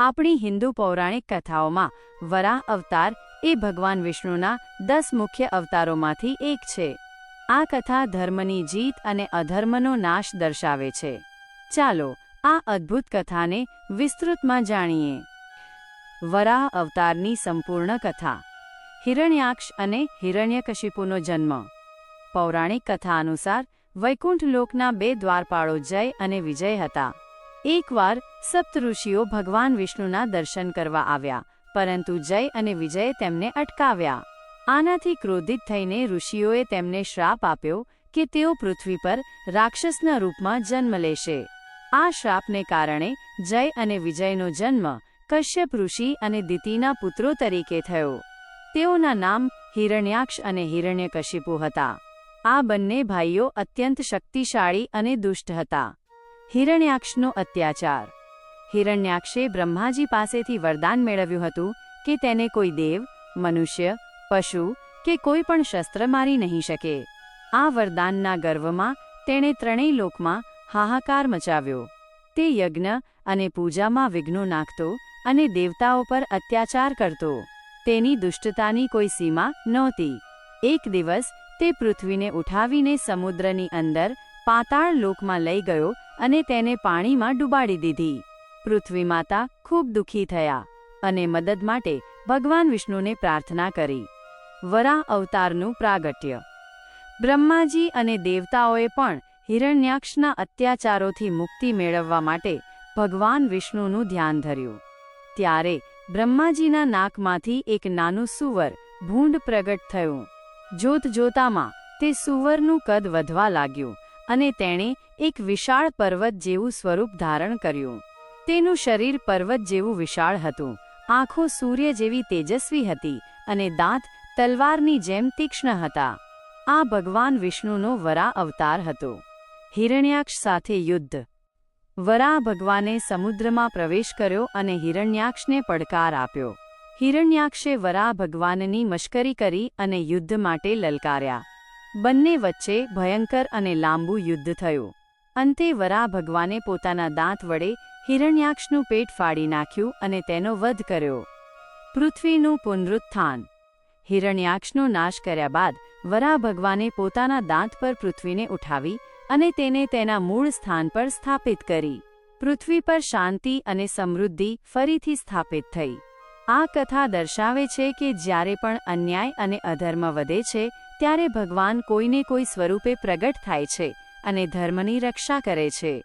આપણી હિન્દુ પૌરાણિક કથાઓમાં વરાહ અવતાર એ ભગવાન વિષ્ણુના દસ મુખ્ય અવતારોમાંથી એક છે. આ કથા ધર્મની જીત અને અધર્મનો નાશ દર્શાવે છે. ચાલો, આ અદ્ભુત કથાને વિસ્તૃતમાં જાણીએ. વરાહ અવતારની સંપૂર્ણ કથા. હિરણ્યાક્ષ અને હિરણ્યકશિપુનો જન્મ. પૌરાણિક કથા અનુસાર વૈકુંઠ લોકના બે દ્વારપાળો જય અને વિજય હતા. એકવાર સપ્ત ઋષિઓ ભગવાન વિષ્ણુના દર્શન કરવા આવ્યા, પરંતુ જય અને વિજયે તેમને અટકાવ્યા. આનાથી ક્રોધિત થઈને ઋષિઓએ તેમને શ્રાપ આપ્યો કે તેઓ પૃથ્વી પર રાક્ષસના રૂપમાં જન્મ લેશે. આ શ્રાપને કારણે જય અને વિજયનો જન્મ કશ્યપ ઋષિ અને દિતિના પુત્રો તરીકે થયો. તેઓના નામ હિરણ્યાક્ષ અને હિરણ્યકશિપુ હતા. આ બંને ભાઈઓ અત્યંત શક્તિશાળી અને દુષ્ટ હતા. હિરણ્યાક્ષનો અત્યાચાર. હિરણ્યાક્ષે બ્રહ્માજી પાસેથી વરદાન મેળવ્યું હતું કે તેને કોઈ દેવ, મનુષ્ય, પશુ કે કોઈ પણ શસ્ત્ર મારી નહીં શકે. આ વરદાનના ગર્વમાં તેણે ત્રણેય લોકમાં હાહાકાર મચાવ્યો. તે યજ્ઞ અને પૂજામાં વિઘ્નો નાખતો અને દેવતાઓ પર અત્યાચાર કરતો. તેની દુષ્ટતાની કોઈ સીમા નહોતી. એક દિવસ તે પૃથ્વીને ઉઠાવીને સમુદ્રની અંદર પાતાળ લોકમાં લઈ ગયો અને તેને પાણીમાં ડૂબાડી દીધી. પૃથ્વી માતા ખૂબ દુઃખી થયા અને મદદ માટે ભગવાન વિષ્ણુને પ્રાર્થના કરી. વરા અવતારનું પ્રાગટ્ય. બ્રહ્માજી અને દેવતાઓએ પણ હિરણ્યાક્ષના અત્યાચારોથી મુક્તિ મેળવવા માટે ભગવાન વિષ્ણુનું ધ્યાન ધર્યું. ત્યારે બ્રહ્માજીના નાકમાંથી એક નાનું સુવર ભૂંડ પ્રગટ થયું. જોત જોતામાં તે સુવરનું કદ વધવા લાગ્યું. અને તેણે એક વિશાળ પર્વત જેવું સ્વરૂપ ધારણ કર્યું. તેનું શરીર પર્વત જેવું વિશાળ હતું. આંખો સૂર્ય જેવી તેજસ્વી હતી અને દાંત તલવારની જેમ તીક્ષ્ણ હતા. આ ભગવાન વિષ્ણુનો વરા અવતાર હતો. હિરણ્યાક્ષ સાથે યુદ્ધ. વરાહ ભગવાને સમુદ્રમાં પ્રવેશ કર્યો અને હિરણ્યાક્ષને પડકાર આપ્યો. હિરણ્યાક્ષે વરાહ ભગવાનની મશ્કરી કરી અને યુદ્ધ માટે લલકાર્યા. બંને વચ્ચે ભયંકર અને લાંબુ યુદ્ધ થયું. અંતે વરા ભગવાને પોતાના દાંત વડે હિરણ્યાક્ષનું પેટ ફાડી નાખ્યું અને તેનો વધ કર્યો. પૃથ્વીનું પુનરુત્થાન. હિરણ્યાક્ષનો નાશ કર્યા બાદ વરા ભગવાને પોતાના દાંત પર પૃથ્વીને ઉઠાવી અને તેને તેના મૂળ સ્થાન પર સ્થાપિત કરી. પૃથ્વી પર શાંતિ અને સમૃદ્ધિ ફરીથી સ્થાપિત થઈ. આ કથા દર્શાવે છે કે જ્યારે પણ અન્યાય અને અધર્મ વધે છે, ત્યારે ભગવાન કોઈને કોઈ સ્વરૂપે પ્રગટ થાય છે અને ધર્મની રક્ષા કરે છે.